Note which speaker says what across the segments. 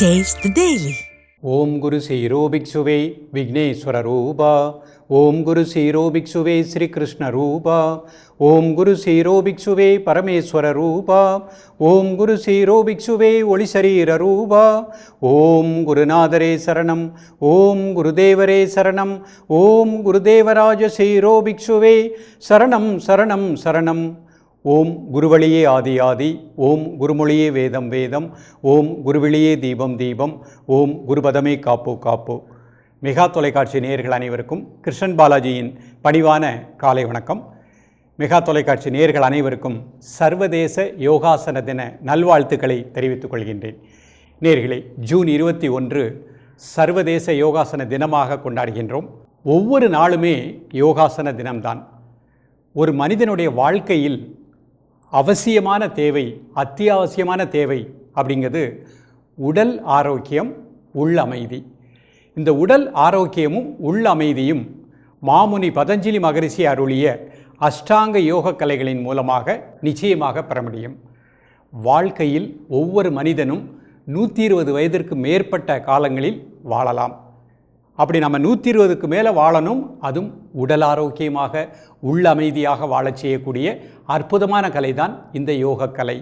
Speaker 1: Taste daily ஓம் குரு சீரோபிக்ஷுவே விக்னேஸ்வர ரூபா. ஓம் குரு சீரோபிக்ஷுவே ஸ்ரீகிருஷ்ண ரூபா. ஓம் குரு சீரோபிக்ஷுவே பரமேஸ்வர ரூபா. ஓம் குரு சீரோபிக்ஷுவே ஒளிசரீர ரூபா. ஓம் குருநாதரே சரணம். ஓம் குருதேவரே சரணம். ஓம் குருதேவராஜ சீரோபிக்ஷுவே சரணம் சரணம் சரணம். ஓம் குருவழியே ஆதி ஆதி ஓம் குருமொழியே வேதம் வேதம் ஓம் குருவிழியே தீபம் தீபம் ஓம் குருபதமே காப்பு காப்பு. மெகா தொலைக்காட்சி நேயர்கள் அனைவருக்கும் கிருஷ்ணன் பாலாஜியின் பணிவான காலை வணக்கம். மெகா தொலைக்காட்சி நேயர்கள் அனைவருக்கும் சர்வதேச யோகாசன தின நல்வாழ்த்துக்களை தெரிவித்துக் கொள்கின்றேன். நேர்களே ஜூன் இருபத்தி ஒன்று சர்வதேச யோகாசன தினமாக கொண்டாடுகின்றோம். ஒவ்வொரு நாளுமே யோகாசன தினம்தான். ஒரு மனிதனுடைய வாழ்க்கையில் அவசியமான தேவை அத்தியாவசியமான தேவை அப்படிங்கிறது உடல் ஆரோக்கியம் உள் அமைதி. இந்த உடல் ஆரோக்கியமும் உள் அமைதியும் மாமுனி பதஞ்சலி மகரிஷி அருளிய அஷ்டாங்க யோக கலைகளின் மூலமாக நிச்சயமாக பெற முடியும். வாழ்க்கையில் ஒவ்வொரு மனிதனும் நூற்றி இருபது வயதிற்கு மேற்பட்ட காலங்களில் வாழலாம். அப்படி நம்ம நூற்றி இருபதுக்கு மேலே வாழணும். அதுவும் உடல் ஆரோக்கியமாக உள்ள அமைதியாக வாழச் செய்யக்கூடிய அற்புதமான கலை தான் இந்த யோக கலை.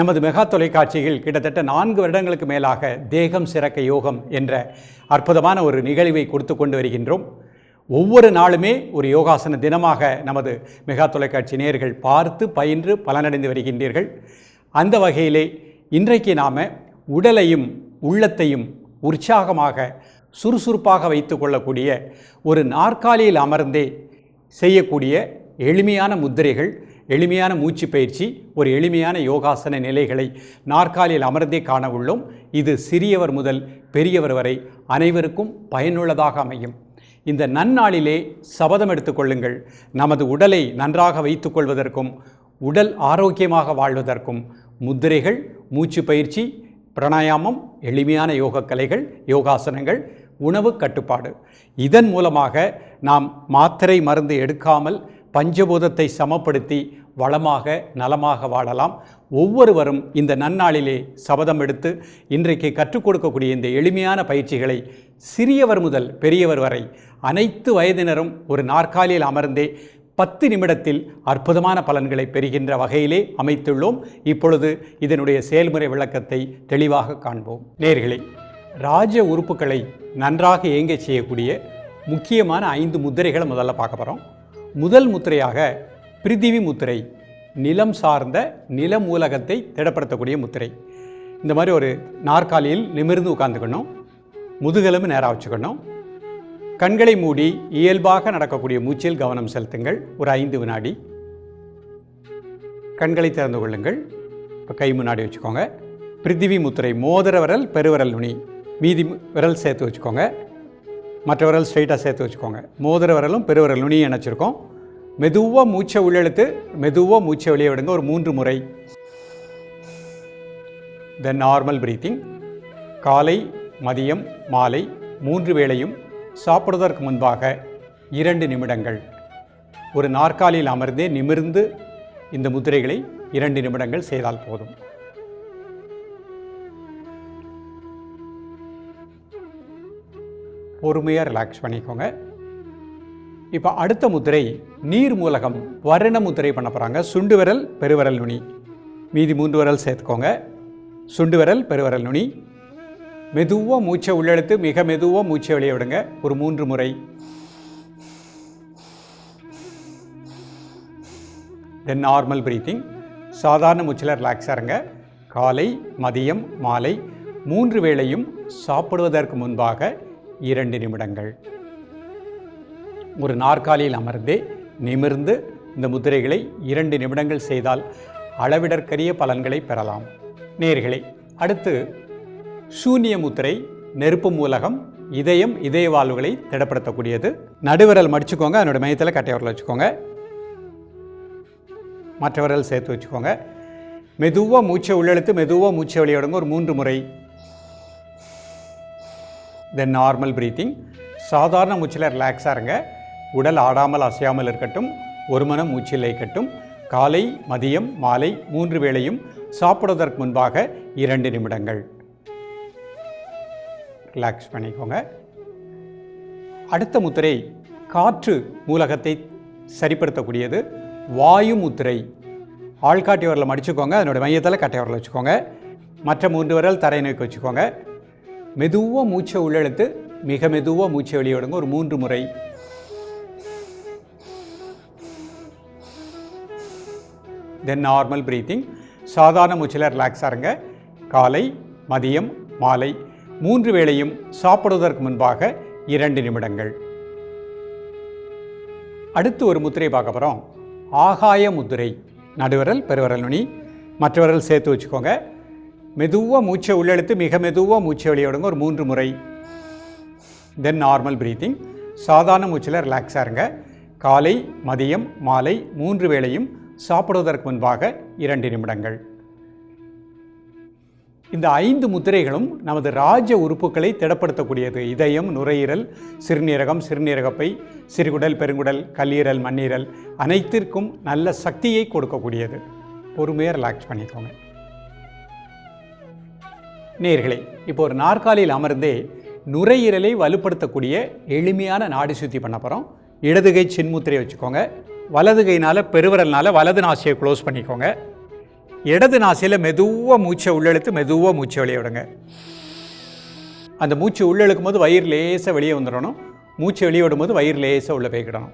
Speaker 1: நமது மெகா தொலைக்காட்சியில் கிட்டத்தட்ட நான்கு வருடங்களுக்கு மேலாக தேகம் சிறக்க யோகம் என்ற அற்புதமான ஒரு நிகழ்வை கொடுத்து கொண்டு வருகின்றோம். ஒவ்வொரு நாளுமே ஒரு யோகாசன தினமாக நமது மெகா தொலைக்காட்சி நேயர்கள் பார்த்து பயின்று பலனடைந்து வருகின்றீர்கள். அந்த வகையிலே இன்றைக்கு நாம் உடலையும் உள்ளத்தையும் உற்சாகமாக சுறுசுறுப்பாக வைத்து கொள்ளக்கூடிய ஒரு நாற்காலியில் அமர்ந்தே செய்யக்கூடிய எளிமையான முத்திரைகள் எளிமையான மூச்சு பயிற்சி ஒரு எளிமையான யோகாசன நிலைகளை நாற்காலியில் அமர்ந்தே காண உள்ளோம். இது சிறியவர் முதல் பெரியவர் வரை அனைவருக்கும் பயனுள்ளதாக அமையும். இந்த நன்னாளிலே சபதம் எடுத்துக்கொள்ளுங்கள் நமது உடலை நன்றாக வைத்துக்கொள்வதற்கும் உடல் ஆரோக்கியமாக வாழ்வதற்கும் முத்திரைகள் மூச்சு பயிற்சி பிராணாயாமம் எளிமையான யோகக்கலைகள் யோகாசனங்கள் உணவு கட்டுப்பாடு. இதன் மூலமாக நாம் மாத்திரை மருந்து எடுக்காமல் பஞ்சபூதத்தை சமப்படுத்தி வளமாக நலமாக வாழலாம். ஒவ்வொருவரும் இந்த நன்னாளிலே சபதம் எடுத்து இன்றைக்கு கற்றுக் கொடுக்கக்கூடிய இந்த எளிமையான பயிற்சிகளை சிறியவர் முதல் பெரியவர் வரை அனைத்து வயதினரும் ஒரு நாற்காலியில் அமர்ந்தே பத்து நிமிடத்தில் அற்புதமான பலன்களை பெறுகின்ற வகையிலே அமைத்துள்ளோம். இப்பொழுது இதனுடைய செயல்முறை விளக்கத்தை தெளிவாக காண்போம். நேர்களே ராஜ உறுப்புகளை நன்றாக இயங்க செய்யக்கூடிய முக்கியமான ஐந்து முத்திரைகளை முதல்ல பார்க்க போகிறோம் முதல் முத்திரையாக பிரிதிவி முத்திரை நிலம் சார்ந்த நில மூலகத்தை திடப்படுத்தக்கூடிய முத்திரை. இந்த மாதிரி ஒரு நாற்காலியில் நிமிர்ந்து உட்காந்துக்கணும் முதுகெலும்பு நேராக வச்சுக்கணும். கண்களை மூடி இயல்பாக நடக்கக்கூடிய மூச்சில் கவனம் செலுத்துங்கள். ஒரு ஐந்து வினாடி. கண்களை திறந்து கொள்ளுங்கள். இப்போ கை முன்னாடி வச்சுக்கோங்க. பிரித்திவி முத்திரை மோதிர விரல் பெருவிரல் நுனி. மீதி விரல் சேர்த்து வச்சுக்கோங்க. மற்ற விரல் ஸ்ட்ரைட்டாக சேர்த்து வச்சுக்கோங்க. மோதிர விரலும் பெருவிரல் நுனியும் இணைச்சிருக்கோம். மெதுவாக மூச்சை உள்ளெழுத்து மெதுவாக மூச்சை வெளியே விடுங்க. ஒரு மூன்று முறை. தென் நார்மல் பிரீத்திங் காலை மதியம் மாலை மூன்று வேளையும் சாப்பிடுவதற்கு முன்பாக இரண்டு நிமிடங்கள். ஒரு நாற்காலியில் அமர்ந்தே நிமிர்ந்து இந்த முத்திரைகளை இரண்டு நிமிடங்கள் செய்தால் போதும். பொறுமையாக ரிலாக்ஸ் பண்ணிக்கோங்க. இப்போ அடுத்த முத்திரை நீர் மூலகம் வர்ண முத்திரை பண்ண போகிறாங்க சுண்டு விரல் பெருவரல் நுனி. மீதி மூன்று விரல் சேர்த்துக்கோங்க. சுண்டு விரல் பெருவரல் நுனி. மெதுவாக மூச்சை உள்ளெடுத்து மிக மெதுவாக மூச்சை வெளியே விடுங்க. ஒரு மூன்று முறை. தென் நார்மல் பிரீத்திங் சாதாரண மூச்சில் ரிலாக்ஸாக இருங்க. காலை மதியம் மாலை மூன்று வேளையும் சாப்பிடுவதற்கு முன்பாக இரண்டு நிமிடங்கள். ஒரு நாற்காலியில் அமர்ந்தே நிமிர்ந்து இந்த முத்திரைகளை இரண்டு நிமிடங்கள் செய்தால் அளவிடற்கரிய பலன்களை பெறலாம். நேர்களை அடுத்து சூன்ய முத்திரை நெருப்பு மூலகம் இதயம் இதய வாழ்வுகளை திடப்படுத்தக்கூடியது. நடுவிரல் மடிச்சுக்கோங்க அதனோட மையத்தில் கட்டையவரில் வச்சுக்கோங்க. மற்ற விரல் சேர்த்து வச்சுக்கோங்க. மெதுவாக மூச்சை உள்ளெழுத்து மெதுவாக மூச்சை வெளியிடுங்க. ஒரு மூன்று முறை தென் நார்மல் ப்ரீத்திங் சாதாரண மூச்சில் ரிலாக்ஸாக இருங்க. உடல் ஆடாமல் அசையாமல் இருக்கட்டும். ஒரு மனம் மூச்சில் இருக்கட்டும் காலை மதியம் மாலை மூன்று வேளையும் சாப்பிடுவதற்கு முன்பாக இரண்டு நிமிடங்கள். ரிலாக்ஸ் பண்ணிக்கோங்க. அடுத்த முத்திரை காற்று மூலகத்தை சரிப்படுத்தக்கூடியது. வாயு முத்திரை. ஆள்காட்டி வரலை மடிச்சுக்கோங்க. அதனுடைய மையத்தில் கட்டை வரலை வச்சுக்கோங்க. மற்ற மூன்று விரல் தரை நோக்கி வச்சுக்கோங்க. மெதுவாக மூச்சை உள்ளெழுத்து மிக மெதுவாக மூச்சை வெளியிடுங்க ஒரு மூன்று முறை. தென் நார்மல் ப்ரீத்திங் சாதாரண மூச்சில் ரிலாக்ஸாக இருங்க. காலை மதியம் மாலை. மூன்று வேளையும் சாப்பிடுவதற்கு முன்பாக இரண்டு நிமிடங்கள். அடுத்து ஒரு முத்திரை பார்க்க போகிறோம் ஆகாய முத்திரை. நடுவரல் பெருவரல் நுனி. மற்றவரல் சேர்த்து வச்சுக்கோங்க. மெதுவாக மூச்சை உள்ளெழுத்து மிக மெதுவாக மூச்சை வெளியிடுங்க ஒரு மூன்று முறை. தென் நார்மல் ப்ரீத்திங் சாதாரண மூச்சில் ரிலாக்ஸாக இருங்க. காலை மதியம் மாலை மூன்று வேளையும் சாப்பிடுவதற்கு முன்பாக இரண்டு நிமிடங்கள். இந்த ஐந்து முத்திரைகளும் நமது ராஜ உறுப்புகளை திடப்படுத்தக்கூடியது. இதயம் நுரையீரல் சிறுநீரகம் சிறுநீரகப்பை சிறுகுடல் பெருங்குடல் கல்லீரல் மண்ணீரல் அனைத்திற்கும் நல்ல சக்தியை கொடுக்கக்கூடியது. பொறுமையாக ரிலாக்ஸ் பண்ணிக்கோங்க. நேர்களே இப்போ ஒரு நாற்காலியில் அமர்ந்தே நுரையீரலை வலுப்படுத்தக்கூடிய எளிமையான நாடி சுத்தி பண்ண போகிறோம் இடதுகை சின்முத்திரையை வச்சுக்கோங்க. வலது கைனால் பெருவரல்னால் வலது நாசியை க்ளோஸ் பண்ணிக்கோங்க. இடது நாசியில் மெதுவாக மூச்சை உள்ளெழுத்து மெதுவாக மூச்சை வெளியே விடுங்க. அந்த மூச்சு உள்ளெழுக்கும் போது வயிறு லேசாக வெளியே வந்துடணும். மூச்சு வெளியே விடும்போது வயிறு லேசாக உள்ளே போய்க்கிடணும்.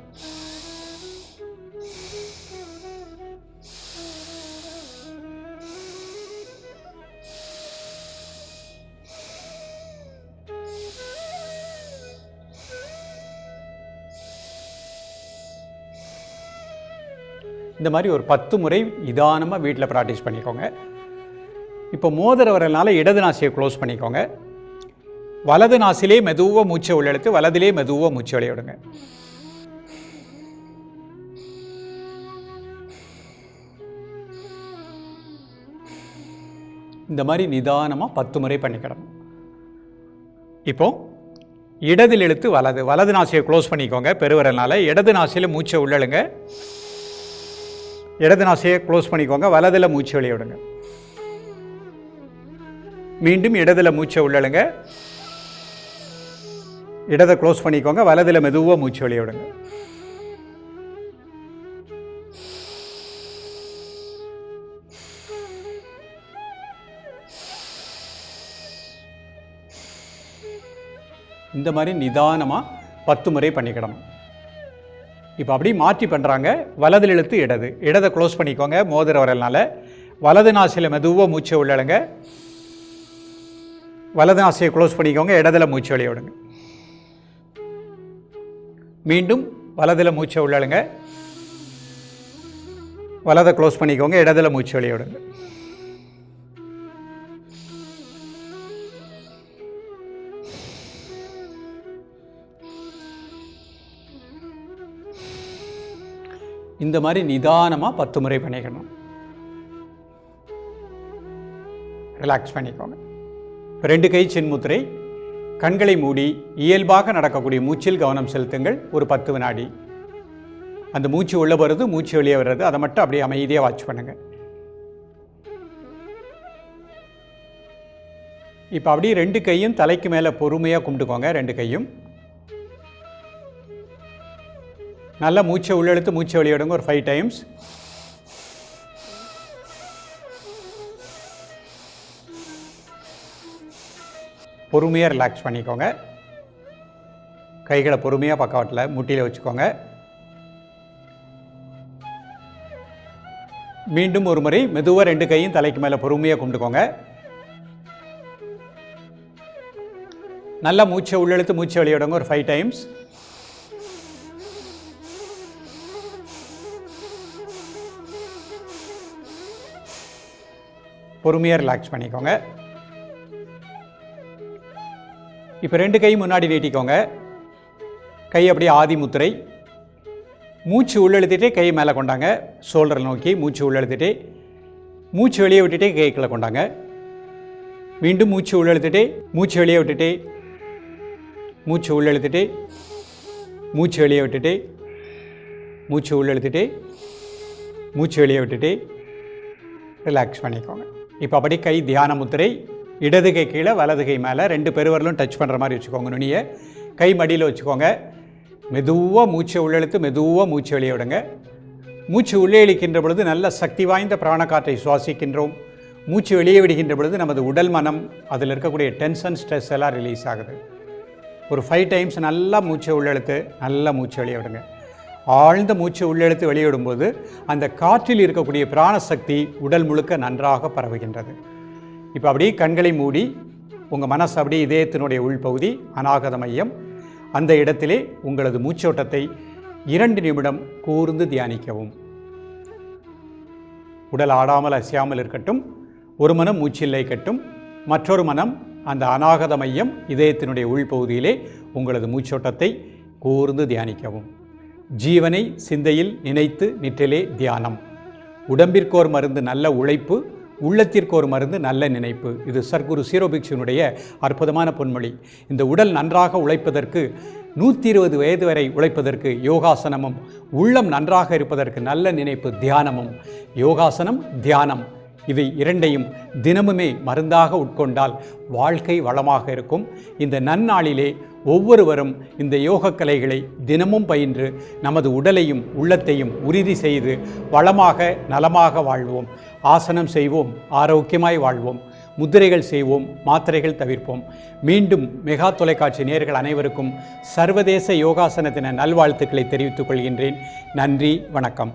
Speaker 1: இந்த மாதிரி ஒரு பத்து முறை நிதானமாக வீட்டில் ப்ராக்டிஸ் பண்ணிக்கோங்க. இப்போ மோதிர வரனால இடது நாசியை க்ளோஸ் பண்ணிக்கோங்க. வலது நாசிலே மெதுவாக மூச்சை உள்ளெடுத்து வலதிலே மெதுவாக மூச்சை விளையாடுங்க. இந்த மாதிரி நிதானமாக பத்து முறை பண்ணிக்கிடணும் இப்போ இடதில் எழுத்து வலது வலது நாசியை க்ளோஸ் பண்ணிக்கோங்க பெருவரனால இடது நாசியில் மூச்சை உள்ளழுங்க. இடது நாசையை க்ளோஸ் பண்ணிக்கோங்க வலதில் மூச்சு வெளியே விடுங்க. மீண்டும் இடதில் மூச்சை உள்ளழுங்க. இடதை க்ளோஸ் பண்ணிக்கோங்க வலதில் மெதுவாக மூச்சு வெளியே விடுங்க. இந்த மாதிரி நிதானமாக பத்து முறை பண்ணிக்கிடணும். இப்போ அப்படி மாற்றி பண்ணுறாங்க. வலது இழுத்து இடது. இடதை க்ளோஸ் பண்ணிக்கோங்க மோதிர வரல்னால. வலது நாசியில் மெதுவாக மூச்சை உள்ளடங்க வலது நாசியை க்ளோஸ் பண்ணிக்கோங்க இடதில் மூச்சு வெளிய விடுங்க. மீண்டும் வலதில் மூச்சை உள்ளழுங்க வலதை க்ளோஸ் பண்ணிக்கோங்க இடதில் மூச்சு வெளிய விடுங்க. இந்த மாதிரி நிதானமாக பத்து முறை பண்ணிக்கணும் ரிலாக்ஸ் பண்ணிக்கோங்க. ரெண்டு கை சின்முத்திரை கண்களை மூடி இயல்பாக நடக்கக்கூடிய மூச்சில் கவனம் செலுத்துங்கள். ஒரு பத்து வினாடி. அந்த மூச்சு உள்ளே வருது மூச்சு வெளியே வர்றது அதை மட்டும் அப்படியே அமைதியாக வாட்ச் பண்ணுங்கள் இப்போ அப்படியே ரெண்டு கையும் தலைக்கு மேலே பொறுமையாக கும்பிட்டுக்கோங்க ரெண்டு கையும். நல்லா மூச்சை உள்ளெழுத்து மூச்சை வெளியிடுங்க ஒரு ஃபைவ் டைம்ஸ் பொறுமையாக ரிலாக்ஸ் பண்ணிக்கோங்க. கைகளை பொறுமையாக பக்கவாட்டில் முட்டியில் வச்சுக்கோங்க. மீண்டும் ஒரு முறை மெதுவாக ரெண்டு கையும் தலைக்கு மேலே பொறுமையாக கும்பிட்டுக்கோங்க. நல்லா மூச்சை உள்ளெழுத்து மூச்சை வெளியிடுங்க ஒரு ஃபைவ் டைம்ஸ் பொறுமையாக ரிலாக்ஸ் பண்ணிக்கோங்க. இப்போ ரெண்டு கையும் முன்னாடி நீட்டிக்கோங்க. கை அப்படியே ஆதி முத்திரை. மூச்சு உள்ளெழுத்திட்டே கை மேலே கொண்டாங்க. ஷோல்டரை நோக்கி மூச்சு உள்ளெழுத்திட்டே மூச்சு வெளியே விட்டுட்டே கைக்குள்ளே கொண்டாங்க. மீண்டும் மூச்சு உள்ளெழுத்துட்டே மூச்சு வெளியே விட்டுட்டே மூச்சு உள்ளெழுத்துட்டே மூச்சு வெளியே விட்டுட்டே மூச்சு உள்ளெழுத்துட்டே மூச்சு வெளியே விட்டுட்டே ரிலாக்ஸ் பண்ணிக்கோங்க. இப்போ அப்படி கை தியான முத்திரை இடது கை கீழே வலது கை மேலே ரெண்டு பெருவரலும் டச் பண்ணுற மாதிரி வச்சுக்கோங்க நுனியை. கை மடியில் வச்சுக்கோங்க. மெதுவாக மூச்சை உள்ளெழுத்து மெதுவாக மூச்சு வெளியே விடுங்க. மூச்சு உள்ளே இழிக்கின்ற பொழுது நல்ல சக்தி வாய்ந்த பிராணக்காற்றை சுவாசிக்கின்றோம். மூச்சு வெளியே விடுகின்ற பொழுது நமது உடல் மனம் அதில் இருக்கக்கூடிய டென்ஷன் ஸ்ட்ரெஸ் எல்லாம் ரிலீஸ் ஆகுது. ஒரு ஃபைவ் டைம்ஸ் நல்லா மூச்சை உள்ளெழுத்து நல்லா மூச்சு வெளியே விடுங்க. ஆழ்ந்த மூச்சு உள்ளெழுத்து வெளியிடும்போது அந்த காற்றில் இருக்கக்கூடிய பிராணசக்தி உடல் முழுக்க நன்றாக பரவுகின்றது. இப்போ அப்படியே கண்களை மூடி உங்கள் மனசு அப்படியே இதயத்தினுடைய உள்பகுதி அநாகத மையம் அந்த இடத்திலே உங்களது மூச்சோட்டத்தை இரண்டு நிமிடம் கூர்ந்து தியானிக்கவும். உடல் ஆடாமல் அசையாமல் இருக்கட்டும் ஒரு மனம் மூச்சில்லை கட்டும் மற்றொரு மனம் அந்த அநாகத மையம் இதயத்தினுடைய உள்பகுதியிலே உங்களது மூச்சோட்டத்தை கூர்ந்து தியானிக்கவும். ஜீவனை சிந்தையில் நினைத்து நிற்றலே தியானம். உடம்பிற்கோர் மருந்து நல்ல உழைப்பு உள்ளத்திற்கோர் மருந்து நல்ல நினைப்பு. இது சர்க்குரு சீரோபிக்ஷனுடைய அற்புதமான பொன்மொழி. இந்த உடல் நன்றாக உழைப்பதற்கு நூற்றி இருபது வயது வரை உழைப்பதற்கு யோகாசனமும் உள்ளம் நன்றாக இருப்பதற்கு நல்ல நினைப்பு தியானமும். யோகாசனம் தியானம். இவை இரண்டையும் தினமுமே மருந்தாக உட்கொண்டால் வாழ்க்கை வளமாக இருக்கும். இந்த நன்னாளிலே ஒவ்வொருவரும் இந்த யோக கலைகளை தினமும் பயின்று நமது உடலையும் உள்ளத்தையும் உறுதி செய்து வளமாக நலமாக வாழ்வோம். ஆசனம் செய்வோம் ஆரோக்கியமாய் வாழ்வோம். முத்திரைகள் செய்வோம் மாத்திரைகள் தவிர்ப்போம். மீண்டும் மெகா தொலைக்காட்சி நேர்கள் அனைவருக்கும் சர்வதேச யோகாசன தின நல்வாழ்த்துக்களை தெரிவித்துக் கொள்கின்றேன். நன்றி வணக்கம்.